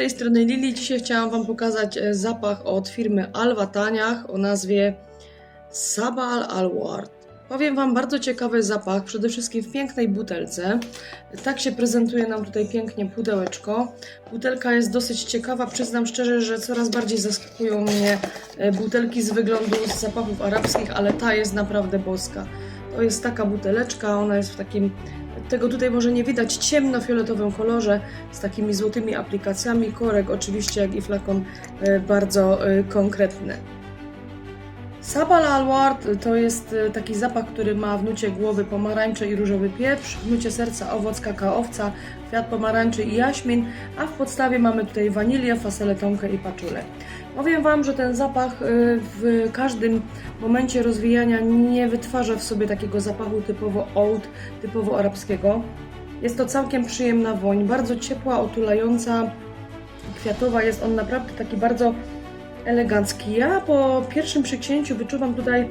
tej strony Lili. Dzisiaj chciałam Wam pokazać e, zapach od firmy Alwa Taniach o nazwie Sabal Alward. Powiem Wam, bardzo ciekawy zapach, przede wszystkim w pięknej butelce. Tak się prezentuje nam tutaj pięknie pudełeczko. Butelka jest dosyć ciekawa, przyznam szczerze, że coraz bardziej zaskakują mnie e, butelki z wyglądu z zapachów arabskich, ale ta jest naprawdę boska. To jest taka buteleczka, ona jest w takim, tego tutaj może nie widać, ciemnofioletowych kolorze z takimi złotymi aplikacjami. Korek oczywiście, jak i flakon, e, bardzo e, konkretny. Sabal Alward to jest e, taki zapach, który ma w nucie głowy pomarańcze i różowy pieprz, w nucie serca owoc kakaowca, kwiat pomarańczy i jaśmin, a w podstawie mamy tutaj wanilię, fasolę tonkę i paczulę. Powiem Wam, że ten zapach e, w każdym momencie rozwijania nie wytwarza w sobie takiego zapachu typowo oud, typowo arabskiego. Jest to całkiem przyjemna woń, bardzo ciepła, otulająca, kwiatowa. Jest on naprawdę taki bardzo elegancki. Ja po pierwszym przyknięciu wyczuwam tutaj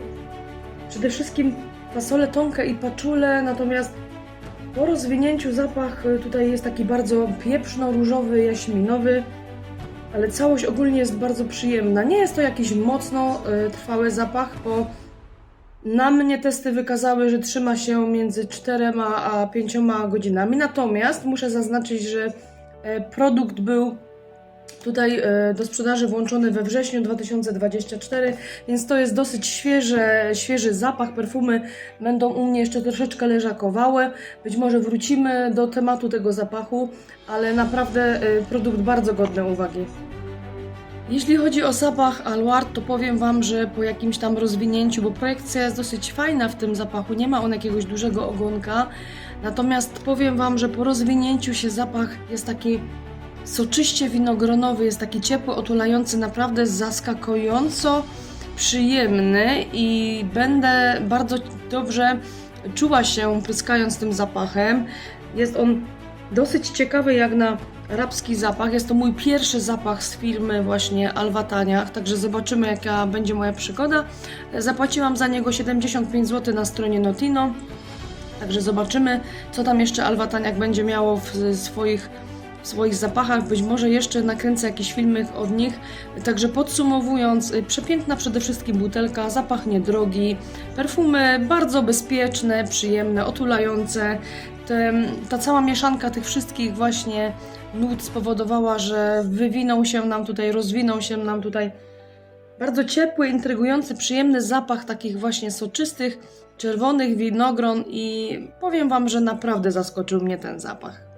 przede wszystkim fasolę tonkę i paczulę, natomiast po rozwinięciu zapach y, tutaj jest taki bardzo pieprzno-różowy, jaśminowy, ale całość ogólnie jest bardzo przyjemna. Nie jest to jakiś mocno y, trwały zapach, bo na mnie testy wykazały, że trzyma się między 4 a 5 godzinami. Natomiast muszę zaznaczyć, że e, produkt był tutaj e, do sprzedaży włączony we wrześniu 2024, więc to jest dosyć świeże, świeży zapach. Perfumy będą u mnie jeszcze troszeczkę leżakowały. Być może wrócimy do tematu tego zapachu, ale naprawdę e, produkt bardzo godny uwagi. Jeśli chodzi o zapach Alward, to powiem Wam, że po jakimś tam rozwinięciu, bo projekcja jest dosyć fajna w tym zapachu, nie ma on jakiegoś dużego ogonka, natomiast powiem Wam, że po rozwinięciu się zapach jest taki soczyście winogronowy, jest taki ciepły, otulający, naprawdę zaskakująco przyjemny i będę bardzo dobrze czuła się pryskając tym zapachem. Jest on dosyć ciekawy jak na arabski zapach. Jest to mój pierwszy zapach z firmy właśnie Alwataniach, także zobaczymy jaka będzie moja przygoda. Zapłaciłam za niego 75 zł na stronie Notino. Także zobaczymy, co tam jeszcze Alwataniak będzie miało w swoich, w swoich zapachach. Być może jeszcze nakręcę jakiś filmik od nich. Także podsumowując, y, przepiękna przede wszystkim butelka, zapach niedrogi, perfumy bardzo bezpieczne, przyjemne, otulające. Ta cała mieszanka tych wszystkich właśnie nut spowodowała, że wywinął się nam tutaj, rozwinął się nam tutaj bardzo ciepły, intrygujący, przyjemny zapach takich właśnie soczystych, czerwonych winogron i powiem Wam, że naprawdę zaskoczył mnie ten zapach.